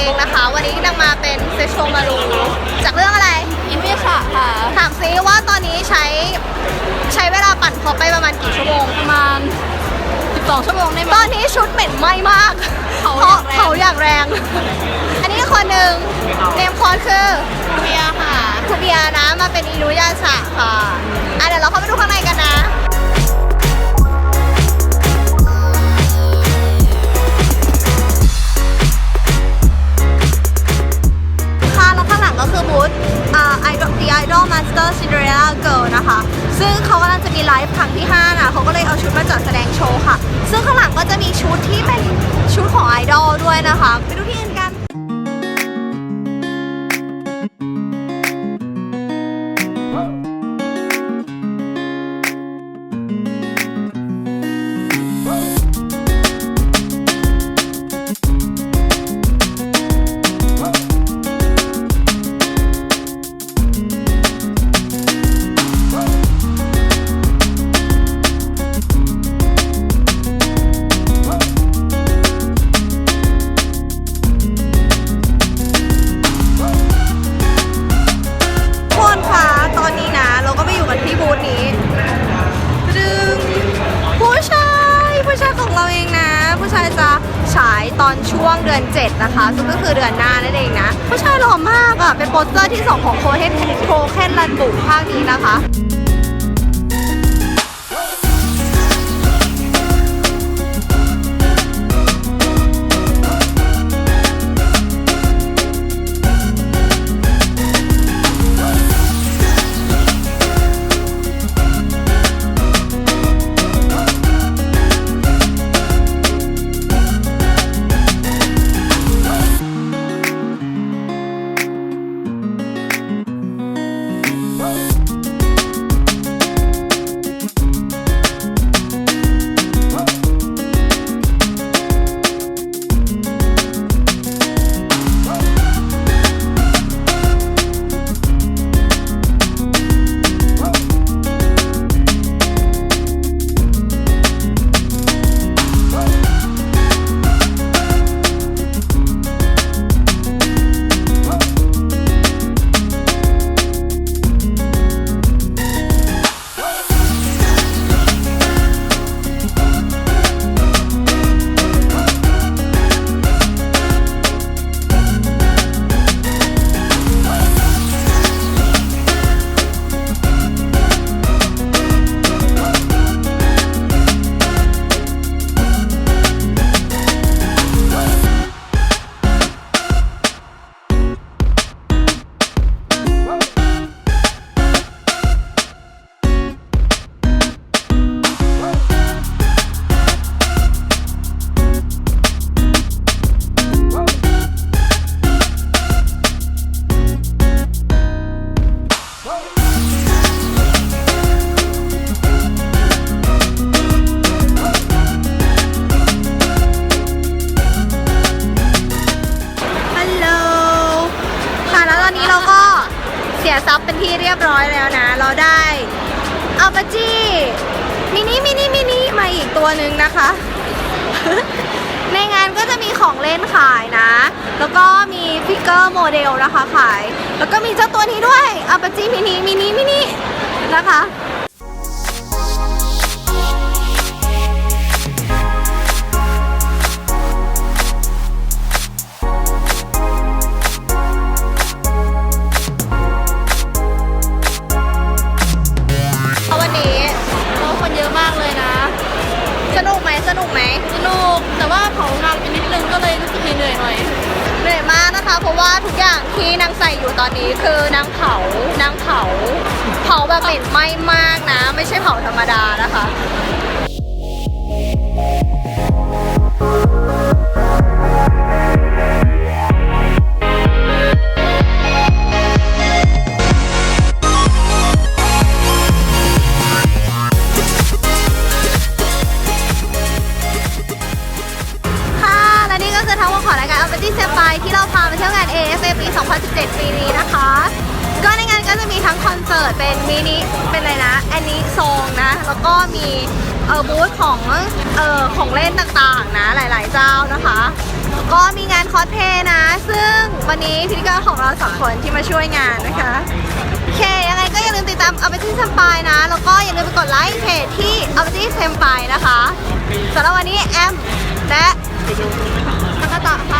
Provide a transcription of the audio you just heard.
เองนะคะ วันนี้นางมาเป็นเซโชมารูจากเรื่องอะไรอินเวชะค่ะ ถามซิว่าตอนนี้ใช้ใช้เวลาปั่นพอไปประมาณกี่ชั่วโมง ประมาณ 12 ชั่วโมงได้ไหมตอนนี้ชุดเหม็นไหม้มากเผาเพราะอย่างแรง เผาอย่างแรง อันนี้คนหนึ่งเนมคอร์สคือเบียร์ค่ะ คุณเบียร์นะมาเป็นอินุยาสะค่ะ อะเดี๋ยวเราเข้าไปดูข้างในกันนะค่ะ Idol Master Cinderella Girl นะคะ ซึ่งเขากำลังจะมีไลฟ์ครั้งที่ 5 นะเขาก็เลยเอาชุดมาจัดแสดงโชว์ค่ะ ซึ่งข้างหลังก็จะมีชุดที่เป็นชุดของไอดอลด้วยนะคะ ไปดูที่อื่น ผู้ชายจะฉายตอนช่วงเดือน 7 นะคะ ซึ่งก็คือเดือนหน้านั่นเองนะ ผู้ชายหล่อมากอะ่ะ เป็นโปสเตอร์ที่ 2 ของโคเฮนโคเคนรันบุภาคนี้นะคะ เป็นที่เรียบร้อยแล้วนะ เราได้อัลปาจีมินิมินิมินิมาอีกตัวหนึ่งนะคะ ในงานก็จะมีของเล่นขายนะ แล้วก็มีฟิกเกอร์โมเดลนะคะขาย แล้วก็มีเจ้าตัวนี้ด้วยอัลปาจีมินิมินิมินินะคะ เพราะว่าทุกอย่างที่นางใส่อยู่ตอนนี้คือนางเผานางเผา เผาแบบเหม็นไหม้มากนะ ไม่ใช่เผาธรรมดานะคะ ที่เราพามาเที่ยวงาน AFA ปี 2017 ปีนี้นะคะ ก็ในงานก็จะมีทั้งคอนเสิร์ตเป็นมินิเป็นอะไรนะแอนนี่ซองนะ แล้วก็มีเออบูธของเออของเล่นต่างๆนะ หลายๆเจ้านะคะ ก็มีงานคอสเพย์นะ ซึ่งวันนี้พิธีกรของเราสองคนที่มาช่วยงานนะคะโอเคยังไงก็อย่าลืมติดตามเอาไปที่เซมปายนะ แล้วก็อย่าลืมไปกดไลค์เพจที่เอาไปที่เซมปายนะคะสำหรับวันนี้แอมและแล้วก็ต่อค่ะ